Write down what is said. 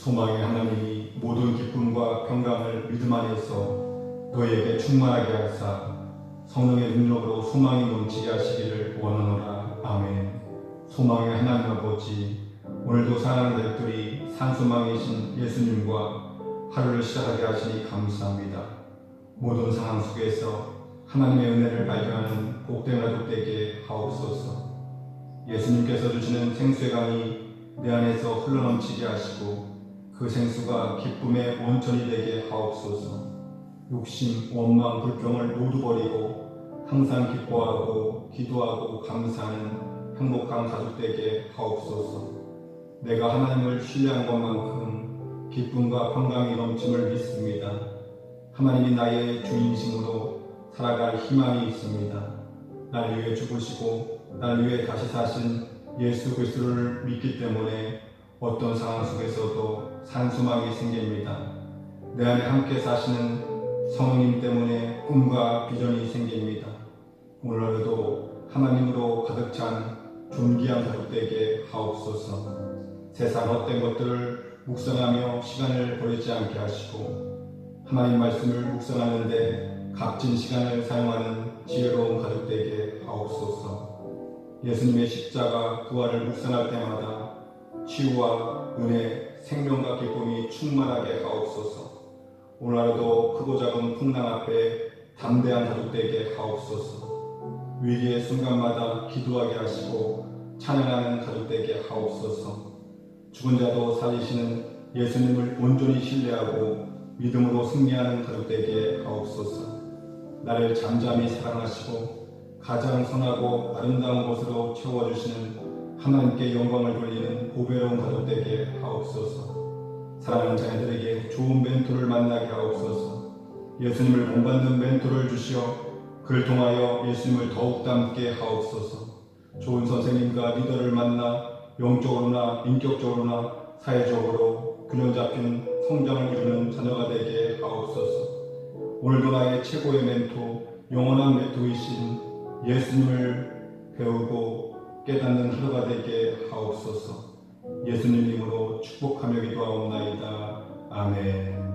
소망의 하나님이 모든 기쁨과 평강을 믿음 안에서 너희에게 충만하게 하사 성령의 능력으로 소망이 넘치게 하시기를 원하노라. 아멘. 소망의 하나님 아버지, 오늘도 사랑하는 가족들이 산소망이신 예수님과 하루를 시작하게 하시니 감사합니다. 모든 상황 속에서 하나님의 은혜를 발견하는 복된 가족 되게 하옵소서. 예수님께서 주시는 생수의 강이 내 안에서 흘러넘치게 하시고 그 생수가 기쁨의 원천이 되게 하옵소서. 욕심, 원망, 불평을 모두 버리고 항상 기뻐하고 기도하고 감사하는 행복한 가족 되게 하옵소서. 내가 하나님을 신뢰한 것만큼 기쁨과 평강이 넘침을 믿습니다. 하나님이 나의 주인심으로 살아갈 희망이 있습니다. 날 위해 죽으시고 날 위해 다시 사신 예수 그리스도를 믿기 때문에 어떤 상황 속에서도 산소망이 생깁니다. 내 안에 함께 사시는 성령님 때문에 꿈과 비전이 생깁니다. 오늘도 하나님으로 가득 찬 존귀한 가족 되게 하옵소서. 세상 헛된 것들을 묵상하며 시간을 보내지 않게 하시고 하나님 말씀을 묵상하는데 값진 시간을 사용하는 지혜로운 가족 되게 하옵소서. 예수님의 십자가 부활을 묵상할 때마다 치유와 은혜, 생명과 기쁨이 충만하게 하옵소서. 오늘 하루도 크고 작은 풍랑 앞에 담대한 가족 되게 하옵소서. 위기의 순간마다 기도하게 하시고 찬양하는 가족 되게 하옵소서. 죽은 자도 살리시는 예수님을 온전히 신뢰하고 믿음으로 승리하는 가족 되게 하옵소서. 나를 잠잠히 사랑하시고 가장 선하고 아름다운 곳으로 채워주시는 하나님께 영광을 돌리는 보배로운 가족 되게 하옵소서. 사랑하는 자녀들에게 좋은 멘토를 만나게 하옵소서. 예수님을 본받는 멘토를 주시어 그를 통하여 예수님을 더욱 닮게 하옵소서. 좋은 선생님과 리더를 만나 영적으로나 인격적으로나 사회적으로 균형 잡힌 성장을 이루는 자녀가 되게 하옵소서. 오늘도 나의 최고의 멘토, 영원한 멘토이신 예수님을 배우고 깨닫는 하루가 되게 하옵소서. 예수님 이름으로 축복하며 기도하옵나이다. 아멘.